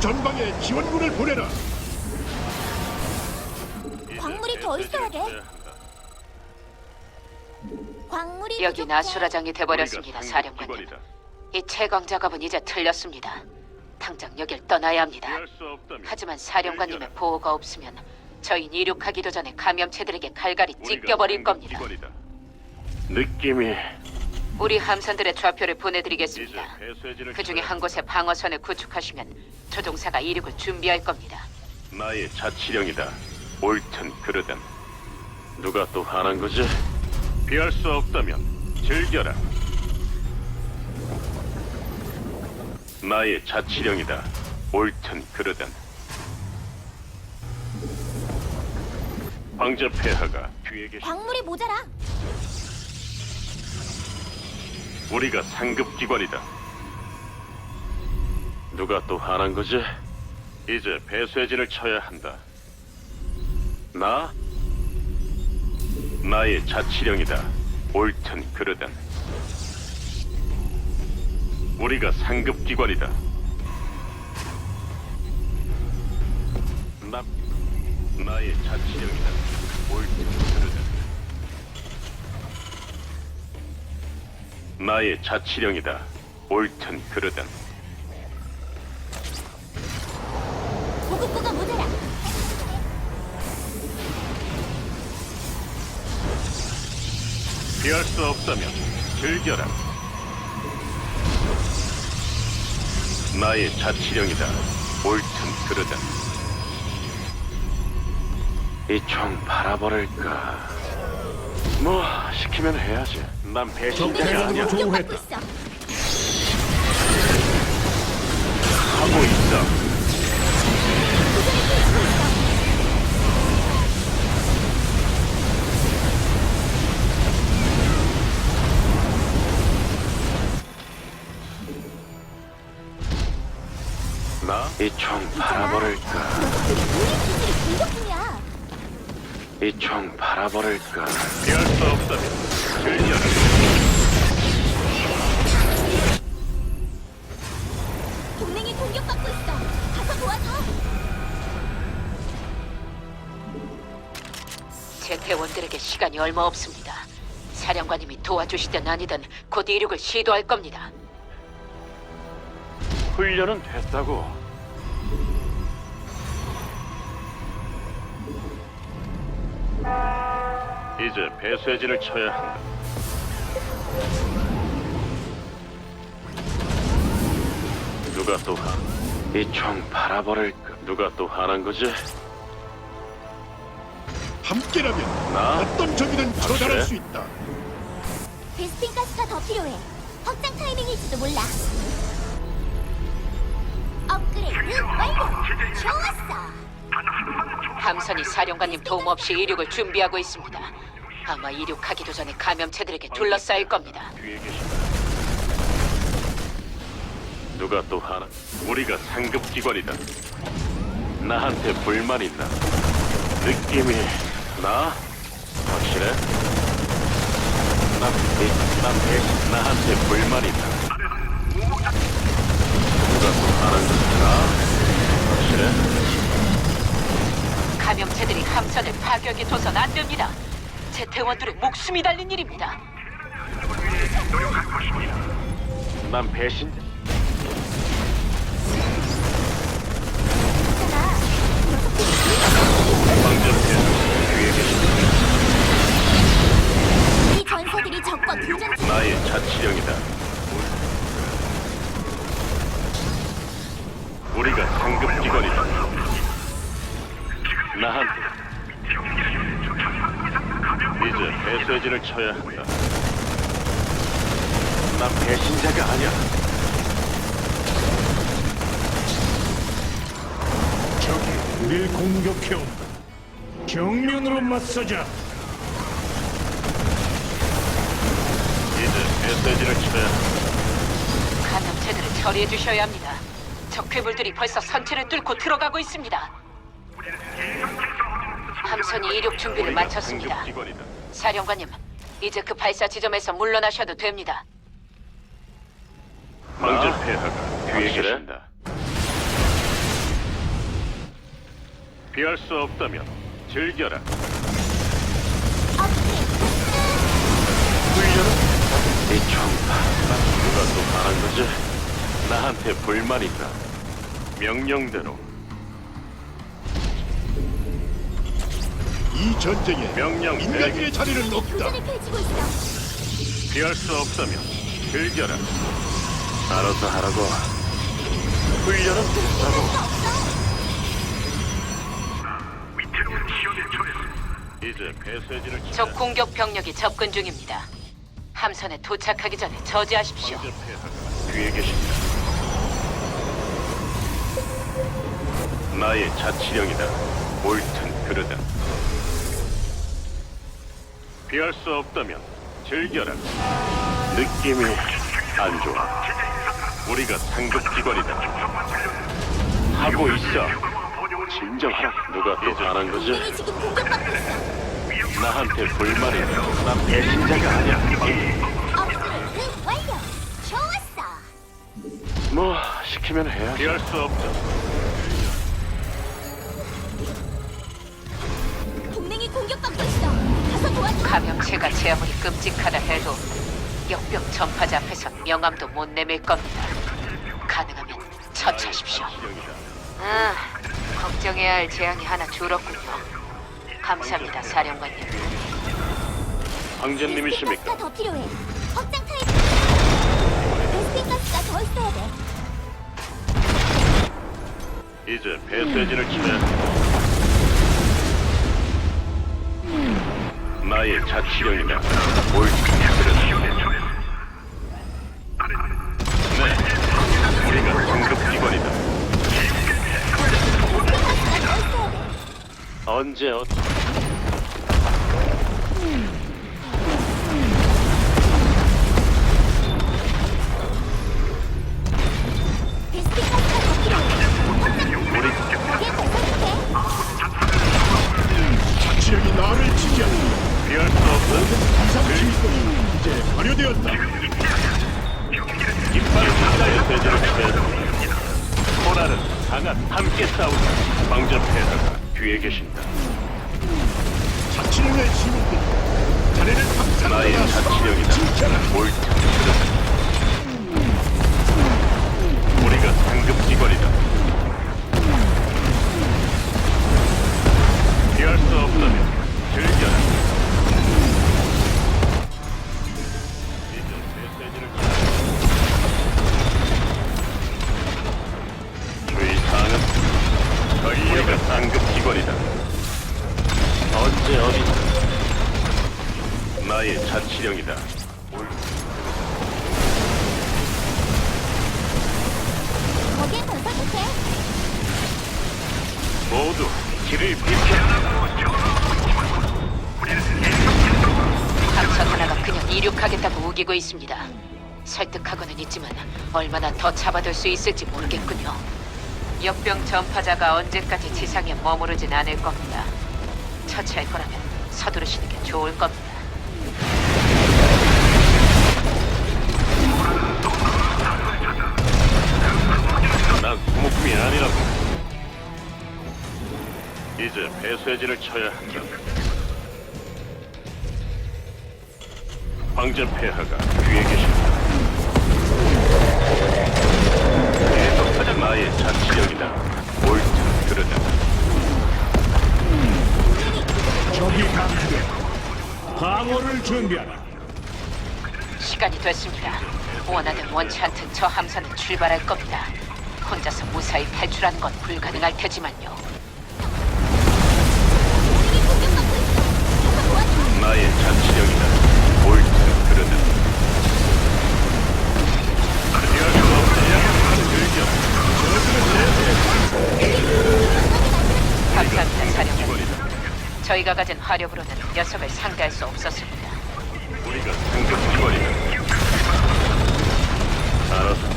최전방에 지원군을 보내라. 광물이 더 있어야 돼. 광물이 여기 부족해. 나수라장이 돼버렸습니다, 사령관님. 이 채광 작업은 이제 틀렸습니다. 당장 여길 떠나야 합니다. 하지만 사령관님의. 보호가 없으면 저희 이륙하기도 전에 감염체들에게 칼갈이 찢겨버릴 겁니다. 느낌이 우리 함선들의 좌표를 보내드리겠습니다. 그 중에 한 곳에 방어선을 구축하시면 조종사가 이륙을 준비할 겁니다. 나의 자치령이다. 옳든 그르든 누가 또 하는 거지? 피할 수 없다면 즐겨라. 나의 자치령이다. 옳든 그르든 황제 폐하가 뒤에 계시. 광물이 모자라. 우리가 상급 기관이다. 누가 또 하는 거지? 이제 배쇄진을 쳐야 한다. 나? 나의 자치령이다. 옳든 그르든. 우리가 상급 기관이다. 나, 나의 자치령이다. 옳든 그르든. 나의 자치령이다. 옳든 그르든. 보급고가 모자라. 피할 수 없다면 즐겨라. 나의 자치령이다. 옳든 그르든. 이 총 바라버릴까? 뭐 시키면 해야지. 난 배신자가 아니야. 적- 공격받고 있어. 하고 있어. 나? 이총 바라버릴까? 녀석들이 우리 기지를 공격 중이야. 이 총 바라버릴까? 피할 수 없다면. 동맹이 공격받고 있어. 가서 도와줘. 제 대원들에게 시간이 얼마 없습니다. 사령관님이 도와주시든 아니든 곧 이륙을 시도할 겁니다. 훈련은 됐다고. 이제 배쇄진을 쳐야 한다. 누가 또 하? 이총 바라버릴까? 누가 또 하는 거지? 함께라면 나? 어떤 적이든 처단할 확실해? 수 있다. 베스핀 가스가 더 필요해. 확장 타이밍일지도 몰라. 업그레이드 완료. 좋았어. 함선이 사령관님 도움 없이 이륙을 준비하고 있습니다. 아마 이륙하기도 전에 감염체들에게 둘러싸일 겁니다. 뒤에 계신다. 누가 또 하나? 우리가 상급 기관이다. 나한테 불만 있나? 느낌이 나? 확실해? 난, 이- 난 배, 나한테 불만 있나? 누가 또 하는? 나? 확실해? 감염체들이 함선을 파격에 둬선 안 됩니다. 제 대원들의 목숨이 달린 일입니다. 난 배신? 있잖아. 녀석들이 방전태 뒤에 계신다. 우리 전사들이 적과 교전 중. 나의 자치령이다. 우리가 상급 기관이다. 나한테 이제 배쇄진을 쳐야 한다. 난 배신자가 아니야. 적이 우릴 공격해온다. 정면으로 맞서자. 이제 배쇄진을 쳐야 한다. 감염체들을 처리해 주셔야 합니다. 적 괴물들이 벌써 선체를 뚫고 들어가고 있습니다. 함선이 이륙 준비를 마쳤습니다. 상급 기관이다. 사령관님, 이제 그 발사 지점에서 물러나셔도 됩니다. 황제 폐하가 뒤에 계신다. 피할 수 없다면 즐겨라. 훈련은 이 총파 누가 또 하는 거지? 나한테 불만 있다. 명령대로 이 전쟁에 명령. 인간의 자리는 없다. 교전을 펼치고 있어. 피할 수 없다면 즐겨라. 알아서 하라고. 훈련은 됐다고. 수 없어. 이제 배쇄진을 적 공격 병력이 접근 중입니다. 함선에 도착하기 전에 저지하십시오. 황제 폐하가 뒤에 계신다. 나의 자치령이다. 옳든 그르든. 피할 수 없다면 즐겨라. 느낌이 안 좋아. 우리가 상급 기관이다. 하고 있어. 진정하라. 누가 또 하는 거지? 동맹이 지금 공격받고 있어. 나한테 불만이. 난 배신자가 아니야. 업그레이드 완료. 좋았어. 뭐 시키면 해야 피할 수 없다. 감염체가 제 아무리 끔찍하다 해도 역병 전파자 앞에서 명함도 못 내밀 겁니다. 가능하면 처치하십시오. 아, 걱정해야 할 재앙이 하나 줄었군요. 감사합니다, 사령관님. 황제님이십니까? 가스가 더 필요해. 확장 타입. 베스핀 가스가 더 있어야 돼. 이제 배쇄진을 치면 나의 자치령이다. 옳든 그르든. 네, 우리가 상급 기관이다. 베스핀 가스가 더 있어야 돼. 언제 어? 베스 없다면 얼마나 더 잡아둘 수 있을지 모르겠군요. 역병 전파자가 언제까지 지상에 머무르진 않을 겁니다. 처치할 거라면 서두르시는 게 좋을 겁니다. 난 소모품이 아니라고. 이제 배쇄진을 쳐야 한다. 황제 폐하가 뒤에 계신다. 계속하자 나의 자치력이다. 옳든 그르든. 적이 감지되었다. 방어를 준비하라. 시간이 됐습니다. 원하든 원치 않든 저 함선은 출발할 겁니다. 혼자서 무사히 탈출하는 건 불가능할 테지만요. 나의 자치력이다. 옳든 그르든. 피할 수 없다. 즐겨. 감사합니다, 사령관님. 저희가 가진 화력으로는 녀석을 상대할 수 없었습니다. 우리가 상급 기관이다. 알아서.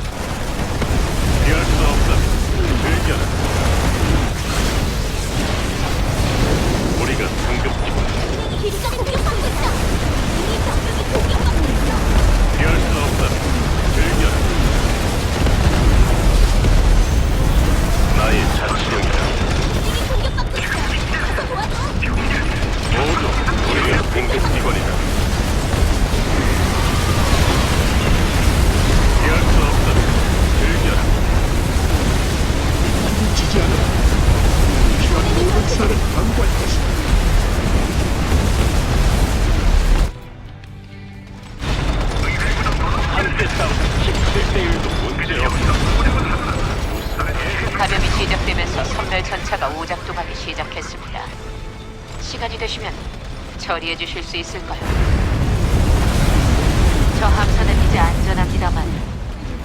시간이 되시면 처리해 주실 수 있을까요? 저 함선은 이제 안전합니다만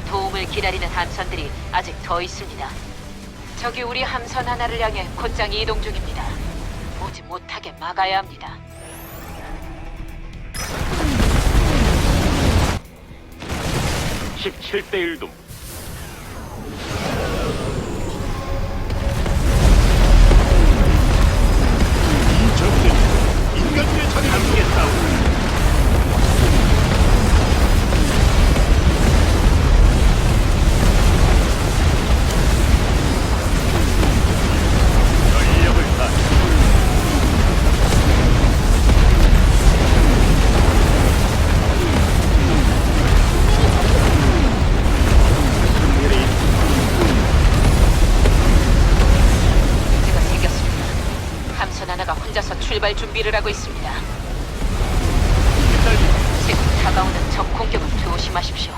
도움을 기다리는 함선들이 아직 더 있습니다. 저기 우리 함선 하나를 향해 곧장 이동 중입니다. 오지 못하게 막아야 합니다. (17대 1도) 준비를 하고 있습니다. 지금 다가오는 적 공격을 조심하십시오.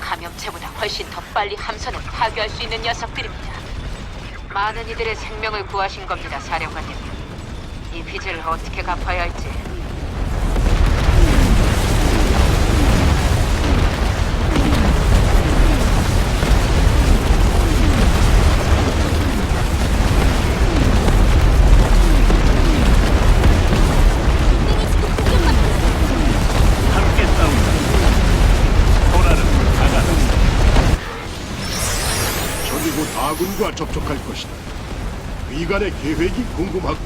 감염체보다 훨씬 더 빨리 함선을 파괴할 수 있는 녀석들입니다. 많은 이들의 생명을 구하신 겁니다, 사령관님. 이 빚을 어떻게 갚아야 할지 접촉할 것이다. 위관의 계획이 궁금하고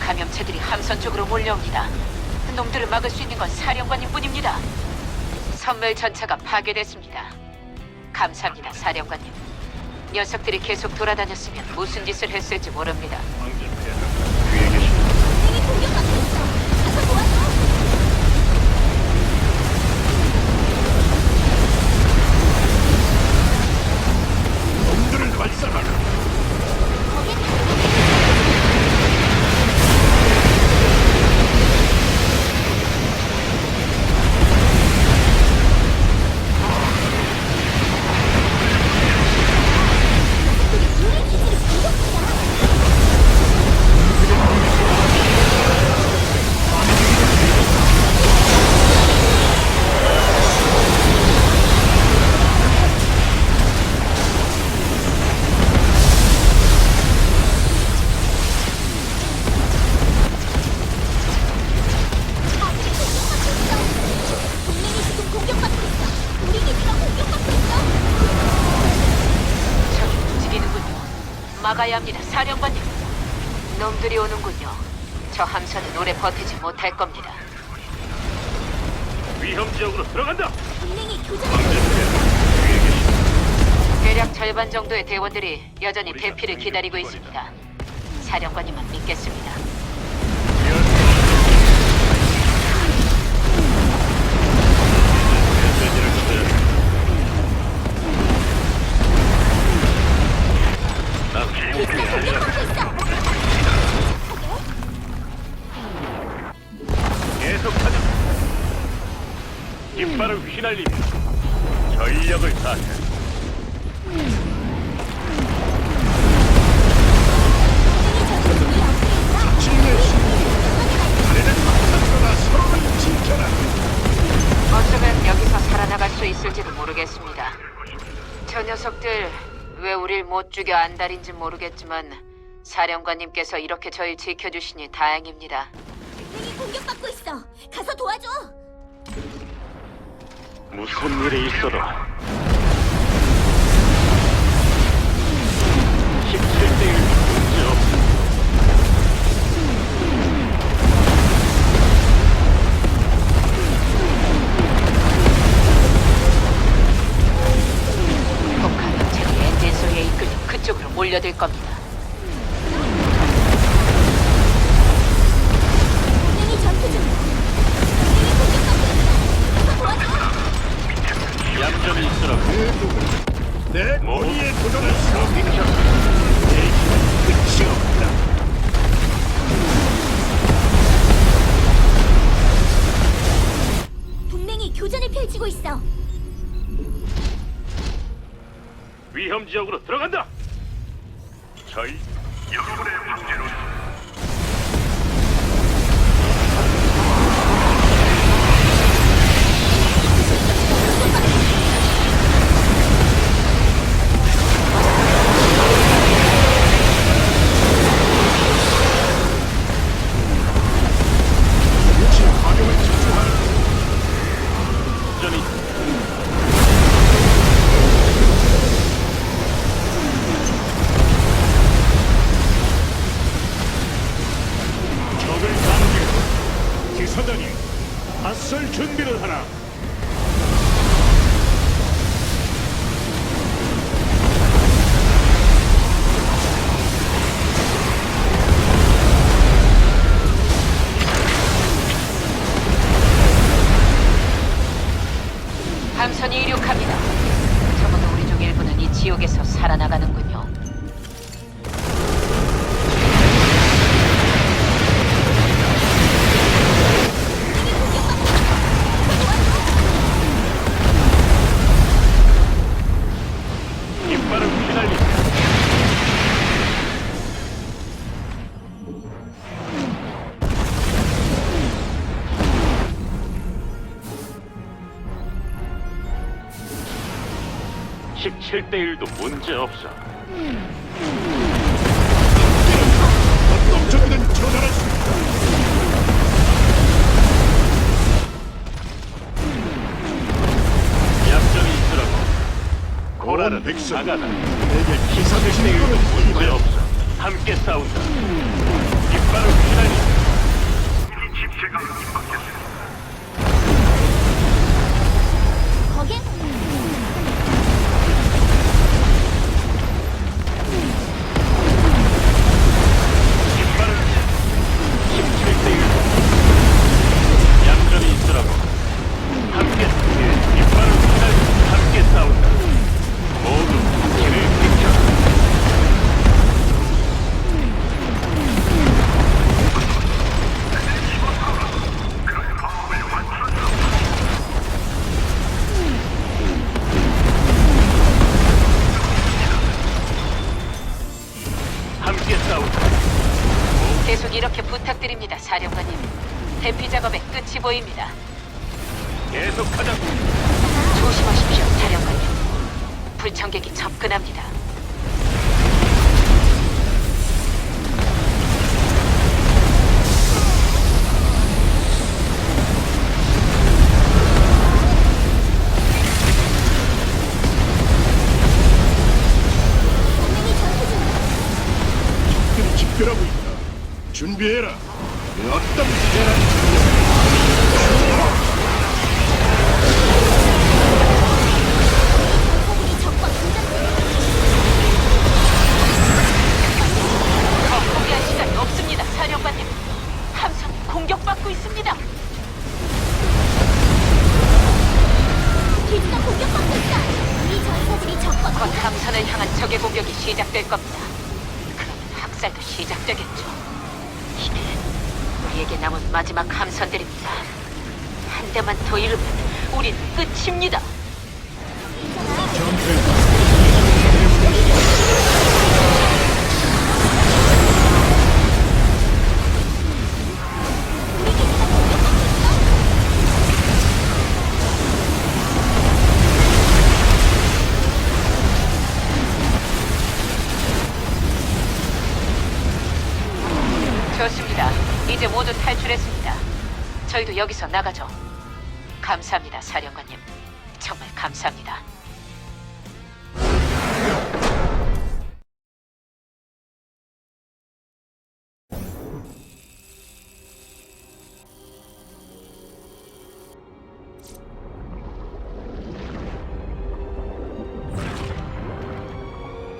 감염체들이 함선 쪽으로 몰려옵니다. 놈들을 막을 수 있는 건 사령관님뿐입니다. 선멸 전차가 파괴됐습니다. 감사합니다, 사령관님. 녀석들이 계속 돌아다녔으면 무슨 짓을 했을지 모릅니다. 동맹이 공격받고 있어. 저 함선은 오래 버티지 못할 겁니다. 위험 지역으로 들어간다 동맹이 교전 대략 절반 정도의 대원들이 여전히 대피를 기다리고 있습니다. 사령관님만 믿겠습니다. 휘날리며 전력을 다해 칠레시 자네는 막상거나 서로를 지켜라. 어쩌면 여기서 살아나갈 수 있을지도 모르겠습니다. 저 녀석들 왜 우릴 못 죽여 안달인지 모르겠지만 사령관님께서 이렇게 저희 지켜주시니 다행입니다. 동맹이 공격받고 있어. 가서 도와줘. 무슨 일이 있어도 17대 1 문제 없어 북한은 제리 엔진 소리에 이끌려 그쪽으로 몰려들 겁니다. 저희 여러분의 하라. (17대 1도 문제 없어) 어떤 적이든 처단할 수 있다. 얌전히 있으라고. 고라는 고라는 백성. 나가다. 내게 기사 대신에 이르는 문제 없어. 함께 싸운다. 깃발을 휘날린다 거긴 부탁드립니다, 사령관님. 대피 작업의 끝이 보입니다. 계속하자 조심하십시오, 사령관님. 불청객이 접근합니다. 준비해라. 어떤 대란 저희도 여기서 나가죠. 감사합니다, 사령관님. 정말 감사합니다.